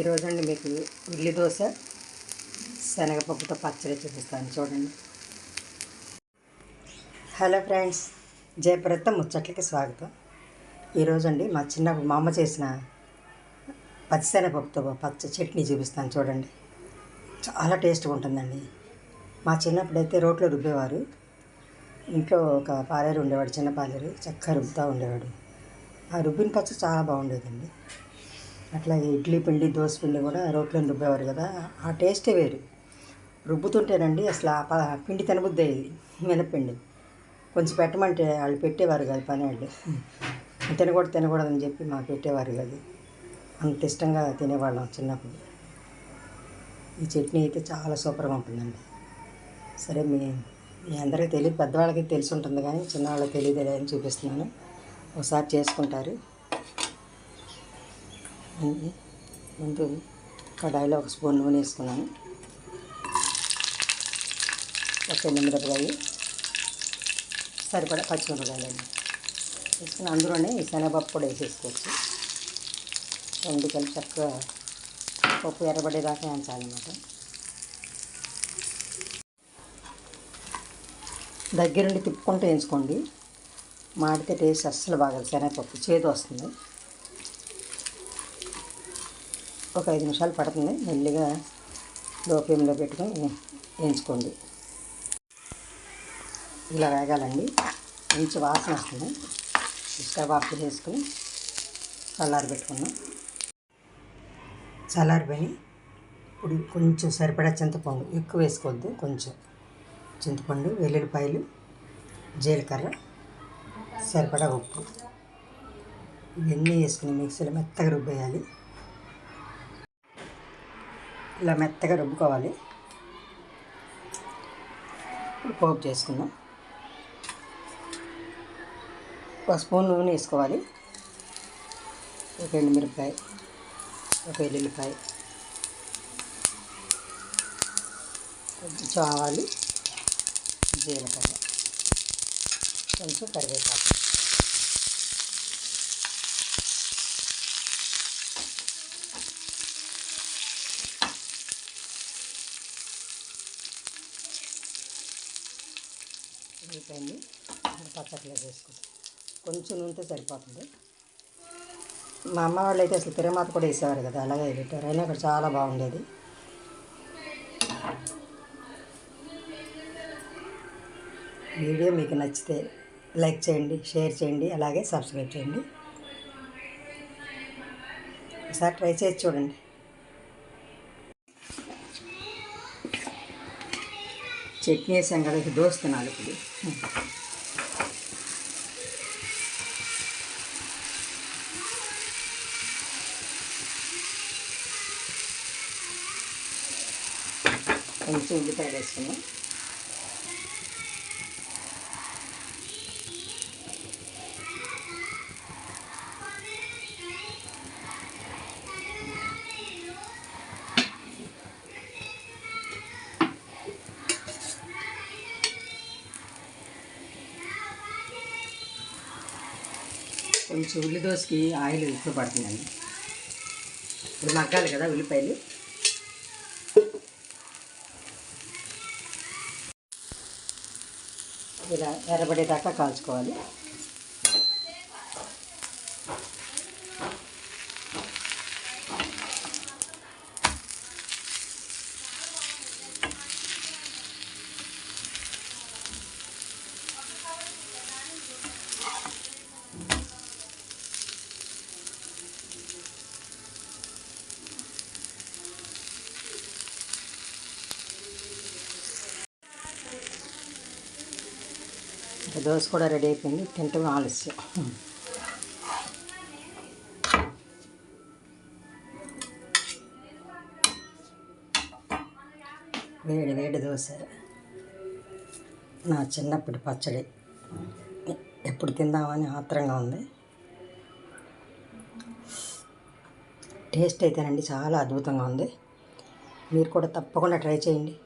ఈరోజు అండి మీకు ఉల్లి దోశ శనగపప్పుతో పచ్చడి చూపిస్తాను. చూడండి. హలో ఫ్రెండ్స్ జయప్రత ముచ్చట్లకి స్వాగతం. ఈరోజు అండి మా చిన్నప్పుడు మా అమ్మ చేసిన పచ్చిశనగపప్పుతో పచ్చ చట్నీ చూపిస్తాను. చూడండి. చాలా టేస్ట్గా ఉంటుందండి. మా చిన్నప్పుడైతే రోట్లో రుబ్బేవారు. ఇంట్లో ఒక పాలేరు ఉండేవాడు చిన్న పాలేరు చక్కగా రుబ్బుతూ ఉండేవాడు. ఆ రుబ్బిన పచ్చడి చాలా బాగుండేదండి. అట్లాగే ఇడ్లీ పిండి దోశ పిండి కూడా రోట్లో రుబ్బేవారు కదా. ఆ టేస్టే వేరు. రుబ్బుతుంటేనండి అసలు ఆ ప- పిండి తినబుద్ది అయ్యేది మినపిండి కొంచెం పెట్టమంటే వాళ్ళు పెట్టేవారు కాదు పని వాళ్ళు తినకూడదు తినకూడదని చెప్పి మాకు పెట్టేవారు కాదు. అంత ఇష్టంగా తినేవాళ్ళం చిన్నప్పుడు. ఈ చట్నీ అయితే చాలా సూపర్గా ఉంటుందండి. సరే మీ మీ అందరికీ తెలియదు పెద్దవాళ్ళకి తెలిసి ఉంటుంది కానీ చిన్నవాళ్ళకి తెలియదు అని చూపిస్తున్నాను. ఒకసారి చేసుకుంటారు. ముందు ముందు కడాయిలో ఒక స్పూన్ నూనె వేసుకున్నాను. ఒక ఎండుమిరపకాయ సరిపడా పచ్చిమిరపకాయలండి. వేసుకుని అందులోనే శనగపప్పు కూడా వేసేసుకోవచ్చు. రెండు కలిపి చక్కగా పప్పు ఎర్రబడేదాకా వేయించాలన్నమాట. దగ్గరుండి తిప్పుకుంటూ వేయించుకోండి. మాడితే టేస్ట్ అస్సలు బాగా శనగపప్పు చేదు వస్తుంది. ఒక ఐదు నిమిషాలు పడుతుంది. మెల్లిగా లో ఫ్లేమ్లో పెట్టుకొని వేయించుకోండి. ఇలా వేగాలండి. మంచి వాసన వస్తుంది. స్టవ్ ఆఫ్ చేసుకుని చల్లారి పెట్టుకున్నాం చల్లారిపోయి ఇప్పుడు కొంచెం సరిపడా చింతపండు ఎక్కువ వేసుకోవద్దు. కొంచెం చింతపండు వెల్లుల్లిపాయలు జీలకర్ర సరిపడా ఉప్పు. ఇవన్నీ వేసుకుని మిక్సీలో మెత్తగా రుబ్బేయాలి. ఇలా మెత్తగా రుబ్బుకోవాలి. ఇప్పుడు పోపు చేసుకుందాం. ఒక స్పూన్ నూనె వేసుకోవాలి. ఒక ఎండుమిరపకాయ ఒక ఎల్లుల్లిపాయ. కొంచెం ఆవాలు జీలకర్ర. కొంచెం కరివేపాకు. అయిపోయింది పచ్చట్లో వేసుకుంటాం. కొంచెం నూనెతో సరిపోతుంది. మా అమ్మ వాళ్ళు అయితే అసలు తిరమాత కూడా వేసేవారు కదా అలాగే పెట్టారు. అయినా అక్కడ చాలా బాగుండేది. వీడియో మీకు నచ్చితే లైక్ చేయండి షేర్ చేయండి అలాగే సబ్స్క్రైబ్ చేయండి. ఒకసారి ట్రై చేసి చూడండి. చట్నీ వేసాం కదా ఇది దోశ ఇప్పుడు కొంచెం ఉల్లిపాయలు వేసుకున్నాం. కొంచెం ఉల్లి దోశకి ఆయిల్ ఎక్కువ పడుతుందండి. ఇప్పుడు మగ్గాలి కదా ఉల్లిపాయలు. ఇలా ఎర్రబడేదాకా కాల్చుకోవాలి. దోశ కూడా రెడీ అయిపోయింది. తింటాం ఆలస్యం. వేడి వేడి దోశ. నా చిన్నప్పటి పచ్చడి. ఎప్పుడు తిందామని ఆత్రంగా ఉంది. టేస్ట్ అయితేనండి చాలా అద్భుతంగా ఉంది. మీరు కూడా తప్పకుండా ట్రై చేయండి.